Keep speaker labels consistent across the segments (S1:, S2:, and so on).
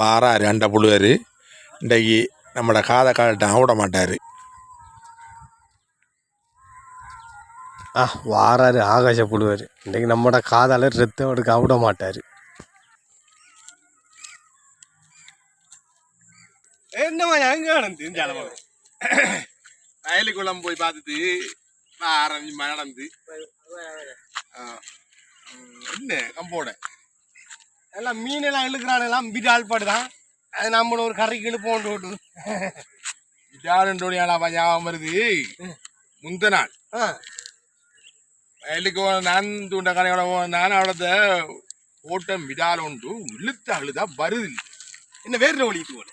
S1: வாராரு அண்ட புழுவார் இன்றைக்கு நம்மட காதை காலட்டம் விட மாட்டார்.
S2: ஆ வாராரு ஆகாசப்படுவார் இன்றைக்கு நம்மட காதால ரத்தம் எடுக்க விட மாட்டார். என்னம்மா எங்க நடந்து?
S1: வயலுக்குள்ளம் போய் பார்த்துட்டு ஆரஞ்சு நடந்து. என்ன கம்போட?
S2: எல்லாம் இழுக்கிறான் எல்லாம் வீட்டு ஆள்பாடுதான் அது நம்ம ஒரு கரைக்கு இழுப்போண்டு விட்டு
S1: விட்டாருன்றோனியாலா ஞாபகம் வருது? முந்த நாள் வயலுக்கு நான் தூண்ட கரையோட நான் அவளத ஓட்டம் விடால உண்டு இழுத்த அழுதா வருது.
S2: என்ன வேறு ஒழிட்டு போல?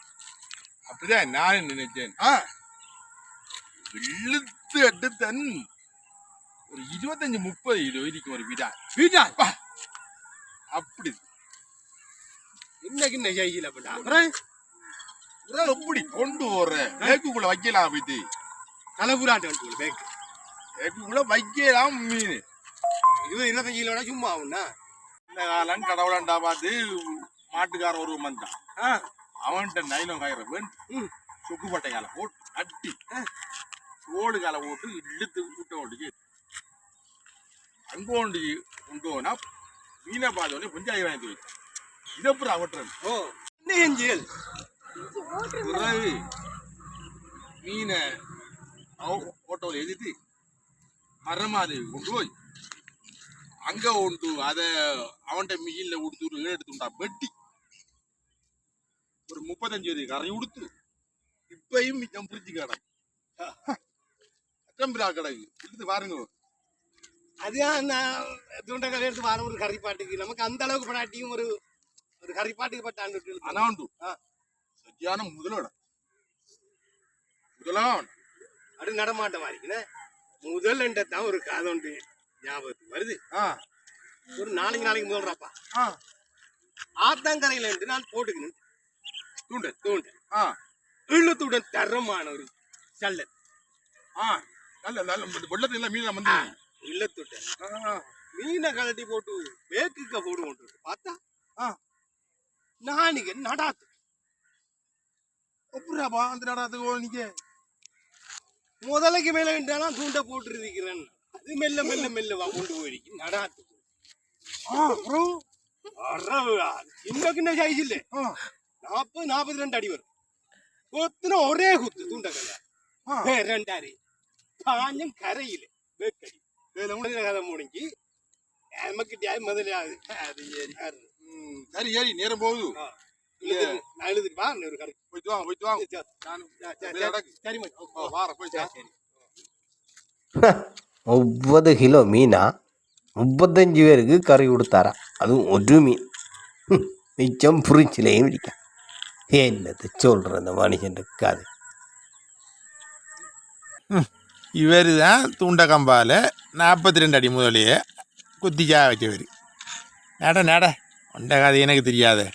S1: அப்படிதான் நான் நினைச்சேன்
S2: ஆ.
S1: இழுத்து எடுத்தன் ஒரு இருபத்தஞ்சு முப்பது கிலோ இருக்கும் ஒரு விடா
S2: வீட்டா
S1: அப்படி.
S2: இன்னைக்கு என்ன செய்யல அப்படின்னா
S1: எப்படி கொண்டு போற? பேக்குக்குள்ள வைக்கலாம் போயிட்டு
S2: தலைபுராட்டு வந்து பேக்
S1: பேக்குக்குள்ள வைக்கலாம் மீன்?
S2: இருபது இருபத்தஞ்சு கிலோனா சும்மா ஆகும்னா?
S1: இந்த காலம் கடவுளாண்டா பார்த்து மாட்டுக்காரன் ஒரு வந்தான் அவன்கிட்ட நைலம் காயிற வேணும் சுக்குப்பட்டை காலை போட்டு அட்டி ஓடு காலை போட்டு இழுத்து விட்ட ஓட்டுக்கு அங்கோண்டு கொண்டு போனா மீனை பார்த்தோடனே பஞ்சாயத்து வாங்கி வச்சு இதப்புறம் அவட்டுறது
S2: ஓ. என்ன செஞ்சல்
S1: பிறகு மீனை ஓட்டோவில் எழுதிட்டு மரமாது கொண்டு போய் அங்க உண்டு அதை அவன்கிட்ட மிஷின்ல கொடுத்து ஒரு எடுத்துட்டா? வெட்டி. ஒரு முப்பத்தஞ்சு வரை கரை உடுத்து இப்பயும் மிச்சம் பிடிச்சி கிடக்கு. அச்சம்பிரா கிடக்கு. எடுத்து பாருங்க.
S2: அதுதான் நான் துண்டக்கால எடுத்து வர ஒரு கறிப்பாட்டுக்கு நமக்கு அந்த அளவுக்கு படாட்டியும் ஒரு ஒரு கறிப்பாட்டுக்கு பட்டாண்டு
S1: ஆனா உண்டு சரியான முதலோட முதலாம்
S2: அது நடமாட்ட மாதிரி முதல் தான் ஒரு கதை உண்டு ஞாபகத்துக்கு வருது ஒரு நாளைக்கு நாளைக்கு முதல்றாப்பா ஆத்தாங்கரையில இருந்து நான் போட்டுக்கணும்
S1: தூண்டு
S2: தூண்டு
S1: ஆ
S2: இழுத்துடன் தரமான ஒரு சல்லன்
S1: ஆ நல்ல நல்ல வெள்ளத்துல மீன் வந்து
S2: இழுத்துடன்
S1: ஆ,
S2: மீனை கழட்டி போட்டு வேக்குக்க போடு கொண்டு பார்த்தா நானிக நடாத்து
S1: எப்படிடாப்பா அந்த நடத்துக்கு நீங்க
S2: முதலைக்கு மேல நான் தூண்ட போட்டு இருக்கிறேன் அது மெல்ல மெல்ல மெல்ல வா கொண்டு போயிருக்கு நடாத்து இன்னும் சைஸ் இல்ல. நாற்பது நாற்பத்தி ரெண்டு அடி வரும். கொத்துன ஒரே குத்து தூண்டக்கல்ல ரெண்டாரு பாஞ்சம் கரையில. வேக்கடி இதுல முடிஞ்ச கதை முடிஞ்சு நமக்கு டேய் முதலாவது அது சரி
S1: சரி சரி நேரம் போகுது.
S2: நான் எழுதிட்டு வா இன்னொரு கரை
S1: போயிட்டு வாங்க போயிட்டு வாங்க
S2: சரி,
S1: நானும்
S2: சரி,
S3: ஒரு ஹம், மிச்சம் புரிச்சிலையும் பிடிக்க என்னது சொல்கிற அந்த மனுஷன் இருக்காது
S1: இவர் தான் தூண்ட கம்பால நாற்பத்தி ரெண்டு அடி முதலையே குத்திக்கா வச்சவர். நட நட. உண்ட கதை எனக்கு தெரியாது.